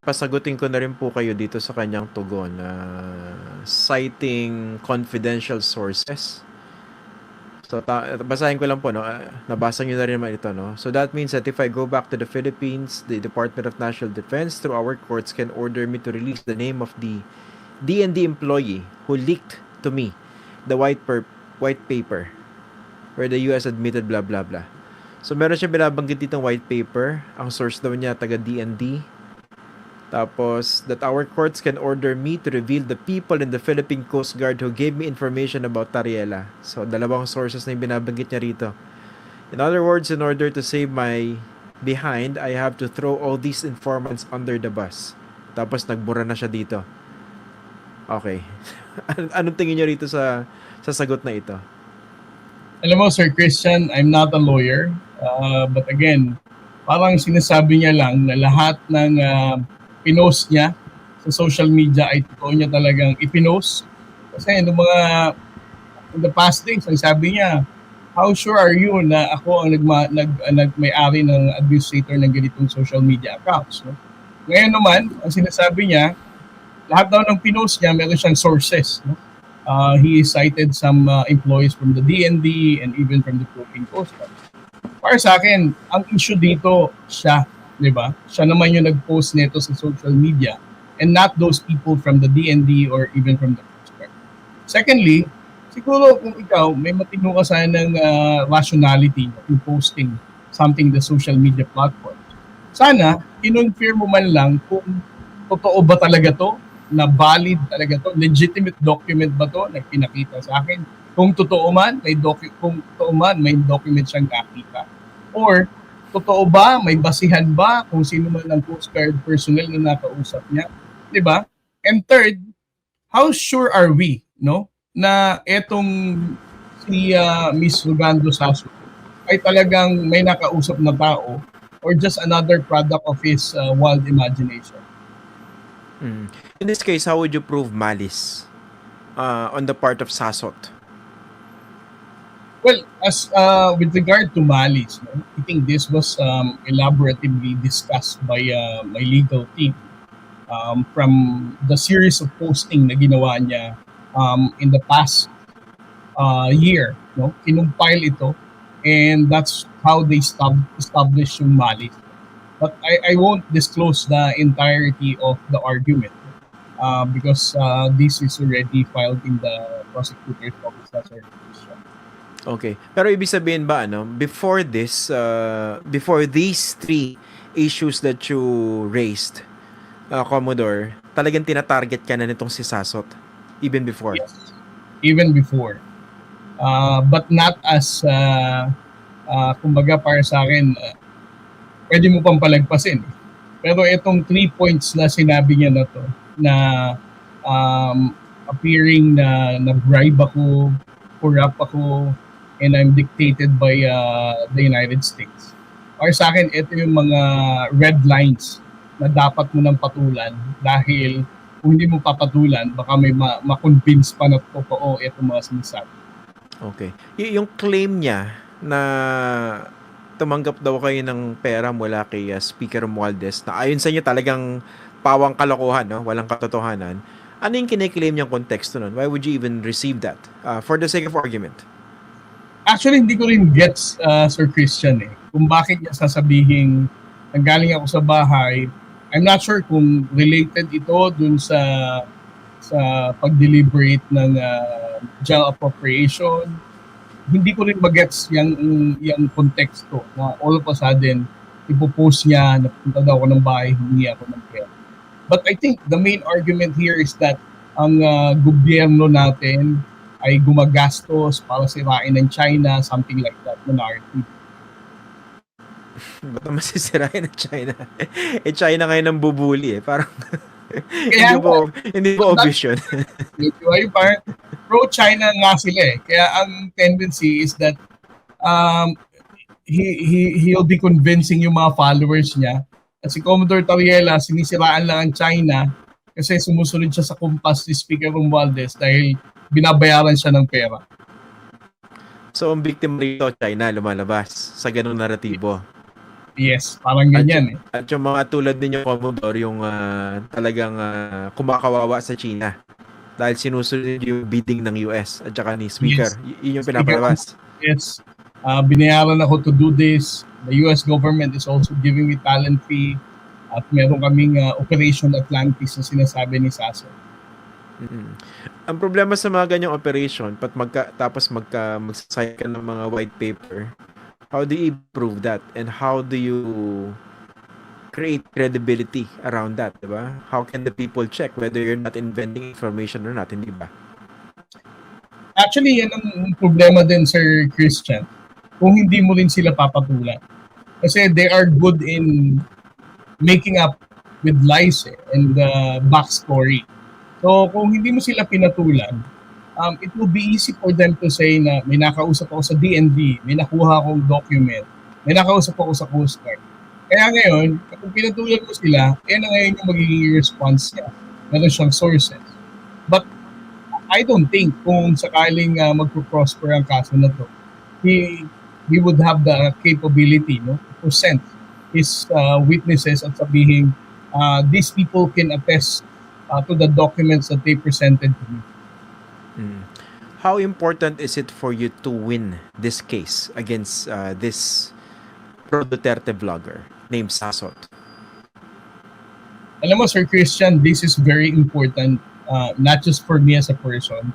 pasagutin ko na rin po kayo dito sa kanyang tugon na citing confidential sources. So, ta- basahin ko lang po, no? Ah, nabasa nyo na rin naman ito, no? So, that means that if I go back to the Philippines, the Department of National Defense, through our courts, can order me to release the name of the D&D employee who leaked to me the white per white paper where the US admitted blah blah blah. So, meron siya binabanggit ditong white paper. Ang source daw niya, taga D&D. Tapos, that our courts can order me to reveal the people in the Philippine Coast Guard who gave me information about Tariela. So, dalawang sources na yung binabanggit niya rito. In other words, in order to save my behind, I have to throw all these informants under the bus. Tapos, nagbura na siya dito. Okay. An- Anong tingin niyo rito sa sa sagot na ito? Alam mo, Sir Christian, I'm not a lawyer. Uh, but again, parang sinasabi niya lang na lahat ng uh, pinost niya sa social media ay totoo niya talagang ipinost. Kasi yung mga in the past days, ang sabi niya, how sure are you na ako ang nagma, nag, uh, nagmay-ari ng administrator ng ganitong social media accounts? No? Ngayon naman, ang sinasabi niya, lahat daw ng pinost niya, meron siyang sources. No? Uh, he cited some uh, employees from the DND and even from the Philippine Coast Guard. Para sa akin, ang issue dito, siya, di ba? Siya naman yung nag-post nito sa social media and not those people from the DND or even from the Guard. Secondly, siguro kung ikaw, may matino ka sana ng uh, rationality in posting something the social media platform. Sana, kinonfirm mo man lang kung totoo ba talaga to na valid talaga to, legitimate document ba to na pinakita sa akin. Kung totoo man, may docu- kung totoo man, may document siyang nakita. Or totoo ba, may basihan ba kung sino man ang Coast Guard personnel na nakausap niya, 'di ba? And third, how sure are we, no, na etong si uh, Miss Rugando Sasso ay talagang may nakausap na tao or just another product of his uh, wild imagination. Mm. In this case, how would you prove malice uh, on the part of Sasot? Well, as uh, with regard to malice, no, I think this was um, elaboratively discussed by uh, my legal team um, from the series of posting na ginawa niya um, in the past uh, year. No? Kinumpile ito and that's how they stab- established yung malice. But I, I won't disclose the entirety of the argument uh, because uh, this is already filed in the prosecutor's office. That's already Okay. Pero ibig sabihin ba ano, before this uh, before these three issues that you raised, uh, Commodore, talagang tina-target ka na nitong si Sasot even before. Yes. Even before. Uh, but not as, uh, uh, kumbaga para sa akin, uh, pwede mo pang palagpasin. Pero itong three points na sinabi niya na to, na um, appearing na na-bribe ako, corrupt ako, and I'm dictated by uh, the United States. Para sa akin, ito yung mga red lines na dapat mo nang patulan dahil kung hindi mo papatulan, baka may ma- ma-convince pa na totoo itong mga sinasabi. Okay. Y- yung claim niya na tumanggap daw kayo ng pera mula kay uh, Speaker Romualdez na ayon sa inyo talagang pawang kalokohan, no? walang katotohanan. Ano yung kiniklaim niyang konteksto nun? Why would you even receive that? Uh, for the sake of argument. Actually, hindi ko rin gets, uh, Sir Christian, eh. Kung bakit niya sasabihin, nanggaling ako sa bahay, I'm not sure kung related ito dun sa sa pag-deliberate ng uh, jail appropriation. Hindi ko rin magets yung, yung konteksto na all of a sudden, ipopost niya na punta daw ako ng bahay, humingi ako ng pera. But I think the main argument here is that ang uh, gobyerno natin ay gumagastos para sirain ng China, something like that, na narrative. Ba't naman sisirain ng China? eh, China ngayon ang bubuli eh. Parang, Kaya hindi po, hindi po obvious yun. Yung parang pro-China nga sila eh. Kaya ang tendency is that um, he, he, he'll be convincing yung mga followers niya. At si Commodore Tariela, sinisiraan lang ang China kasi sumusunod siya sa kumpas ni Speaker Romualdez dahil binabayaran siya ng pera. So, ang victim rito, China, lumalabas sa ganung naratibo. Yes, parang ganyan eh. At yung mga tulad ninyo, Commodore, yung ah, talagang ah, kumakawawa sa China. Dahil sinusunod yung bidding ng US at saka ni Speaker. Y- yun yung pinapalabas. Yes, uh, binayaran ako to do this. The US government is also giving me talent fee at meron kaming uh, Operation Atlantis na sinasabi ni Sasso. Ang problema sa mga ganyang operation, pat magka, tapos magka, magsasayang ka ng mga white paper, how do you improve that? And how do you create credibility around that, di ba? How can the people check whether you're not inventing information or not, hindi ba? Actually, yan ang problema din, Sir Christian. Kung hindi mo rin sila papatulan. Kasi they are good in making up with lies eh, and uh, backstory. So, kung hindi mo sila pinatulan, um, it will be easy for them to say na may nakausap ako sa DND, may nakuha akong document, may nakausap ako sa Coast Guard. Kaya ngayon, kung pinatulan mo sila, yan na ngayon yung magiging response niya. Meron siyang sources. But I don't think kung sakaling uh, magpo-prosper ang kaso na to, he he would have the capability no to present his uh, witnesses at sabihin uh, these people can attest uh, to the documents that they presented to me. Mm. How important is it for you to win this case against uh, this pro Duterte vlogger named Sasot? Alam mo, Sir Christian, this is very important, uh, not just for me as a person,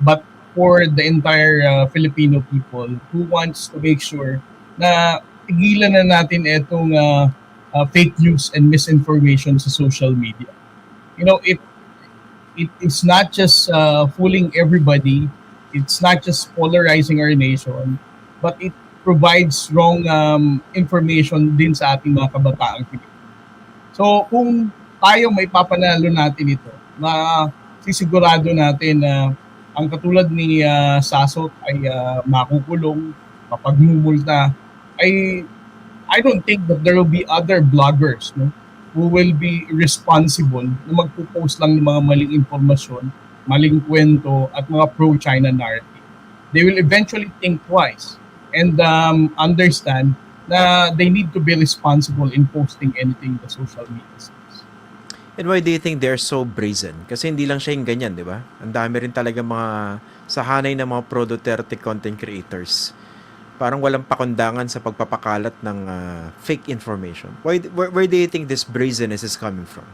but for the entire uh, Filipino people who wants to make sure na tigilan na natin itong uh, uh, fake news and misinformation sa social media. You know, it it is not just uh, fooling everybody. It's not just polarizing our nation, but it provides wrong um, information din sa ating mga kabataang. So, kung tayo may papanalo natin ito, masisigurado natin na ang katulad ni uh, Sasot ay uh, makukulong, mapagmumulta, ay I don't think that there will be other bloggers no, who will be responsible na magpo-post lang ng mga maling impormasyon, maling kwento at mga pro-China narrative. They will eventually think twice and um, understand na they need to be responsible in posting anything in the social media space. And why do you think they're so brazen? Kasi hindi lang siya yung ganyan, di ba? Ang dami rin talaga mga sahanay ng mga pro Duterte content creators. Parang walang pakundangan sa pagpapakalat ng ah, fake information. Why, where, where do you think this brazenness is coming from?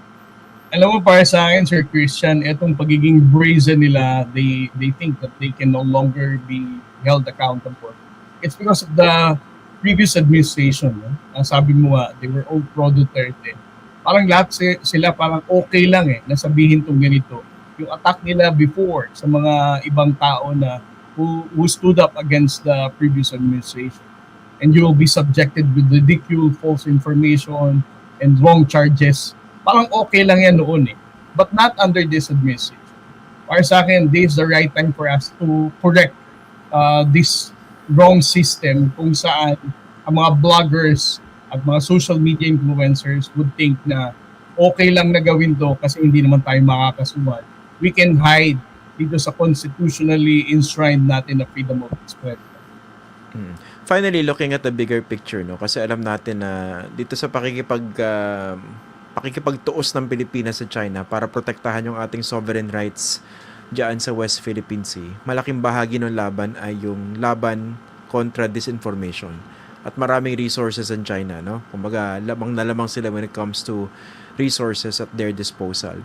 Alam mo, para sa akin, Sir Christian, itong pagiging brazen nila, they, they think that they can no longer be held accountable. It's because of the previous administration. No? Ang sabi mo nga, they were all pro Duterte. Parang lahat si- sila parang okay lang eh, na sabihin tong ganito. Yung attack nila before sa mga ibang tao na who, who stood up against the previous administration. And you will be subjected with ridicule, false information, and wrong charges. Parang okay lang yan noon eh. But not under this administration. Para sa akin, this is the right time for us to correct uh, this wrong system kung saan ang mga bloggers at mga social media influencers would think na okay lang na gawin to kasi hindi naman tayo makakasuhan. We can hide dito sa constitutionally enshrined natin na freedom of expression. Mm. Finally, looking at the bigger picture, no? Kasi alam natin na dito sa pakikipag ah, pakikipagtuos ng Pilipinas sa China para protektahan yung ating sovereign rights diyan sa West Philippine Sea. Malaking bahagi ng laban ay yung laban kontra disinformation. At maraming resources in China, no? Kumbaga, lamang na lamang sila when it comes to resources at their disposal.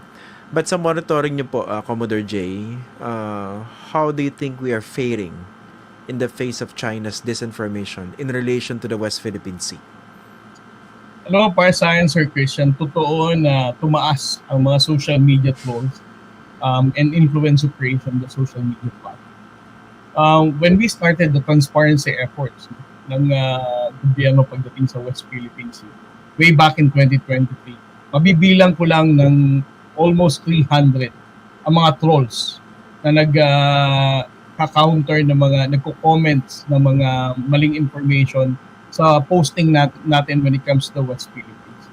But sa monitoring niyo po, ah, Commodore J, uh, how do you think we are faring in the face of China's disinformation in relation to the West Philippine Sea? Mo, para sa akin, Christian, totoo na tumaas ang mga social media trolls um, and influence creation the social media platform. Um, when we started the transparency efforts ng uh, gobyerno pagdating sa West Philippine Sea, way back in 2023, mabibilang ko lang ng almost 300 ang mga trolls na nag uh, ka-counter ng mga nagko-comments ng mga maling information sa posting nat- natin when it comes to West Philippines.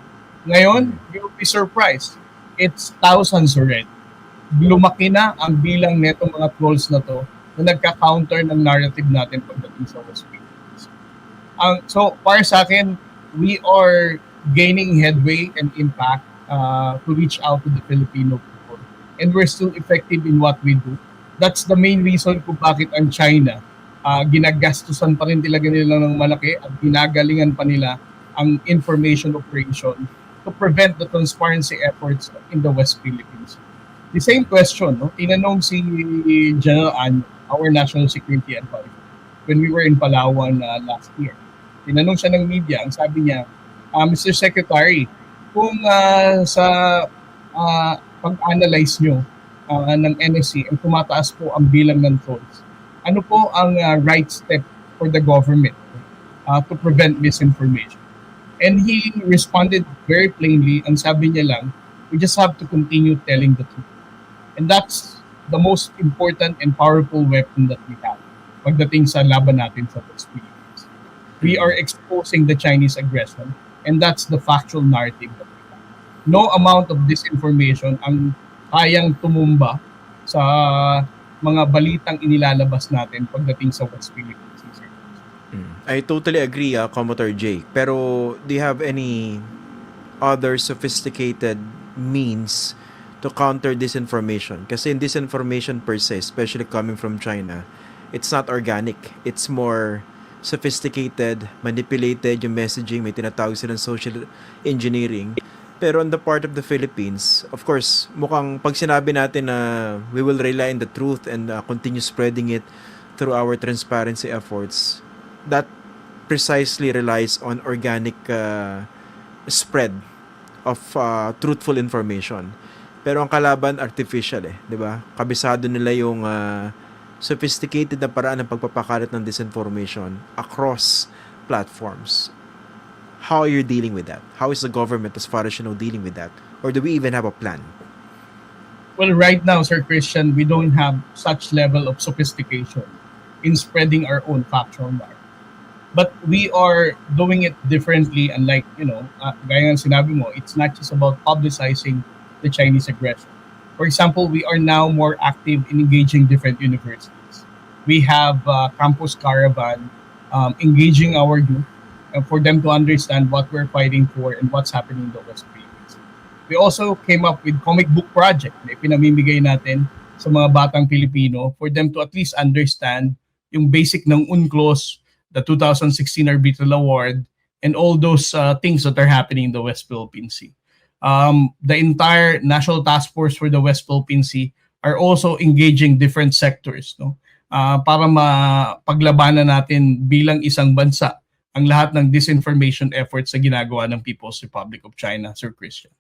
Ngayon, you'll be surprised. It's thousands already. Lumaki na ang bilang netong mga trolls na to na nagka-counter ng narrative natin pagdating sa West Philippines. Ang, so, para sa akin, we are gaining headway and impact uh, to reach out to the Filipino people. And we're still effective in what we do. That's the main reason kung bakit ang China uh, ginagastusan pa rin talaga nila ng malaki at ginagalingan pa nila ang information operation to prevent the transparency efforts in the West Philippines. The same question, no? tinanong si General An, our National Security Advisor, when we were in Palawan uh, last year. Tinanong siya ng media, ang sabi niya, "Ah, Mr. Secretary, kung ah, sa ah, pag-analyze nyo ah, ng NSC ang tumataas po ang bilang ng trolls, ano po ang ah, right step for the government ah, to prevent misinformation? And he responded very plainly, ang sabi niya lang, we just have to continue telling the truth. And that's the most important and powerful weapon that we have pagdating sa laban natin sa West Philippines. We are exposing the Chinese aggression and that's the factual narrative. No amount of disinformation ang kayang tumumba sa mga balitang inilalabas natin pagdating sa West Philippines. Mm. I totally agree, uh, Commodore Jake. Pero do you have any other sophisticated means to counter disinformation? Kasi in disinformation per se, especially coming from China, it's not organic. It's more sophisticated, manipulated yung messaging, may tinatawag silang social engineering. Pero on the part of the Philippines, of course, mukhang pag sinabi natin na we will rely on the truth and uh, continue spreading it through our transparency efforts, that precisely relies on organic uh, spread of uh, truthful information. Pero ang kalaban artificial eh, 'di ba? Kabisado nila yung uh, sophisticated na paraan ng pagpapakalat ng disinformation across platforms. How are you dealing with that? How is the government as far as you know dealing with that? Or do we even have a plan? Well, right now, Sir Christian, we don't have such level of sophistication in spreading our own factual narrative. But we are doing it differently, unlike, you know, uh, gaya ng sinabi mo, it's not just about publicizing the Chinese aggression. For example, we are now more active in engaging different universities. We have uh, Campus Caravan um, engaging our youth uh, for them to understand what we're fighting for and what's happening in the West Philippines. We also came up with comic book project na pinamimigay natin sa mga batang Pilipino for them to at least understand yung basic ng UNCLOS, the 2016 Arbitral Award, and all those uh, things that are happening in the West Philippine Sea. Um, the entire National Task Force for the West Philippine Sea are also engaging different sectors no Ah, para mapaglabanan natin bilang isang bansa ang lahat ng disinformation efforts na ginagawa ng People's Republic of China, Sir Christian.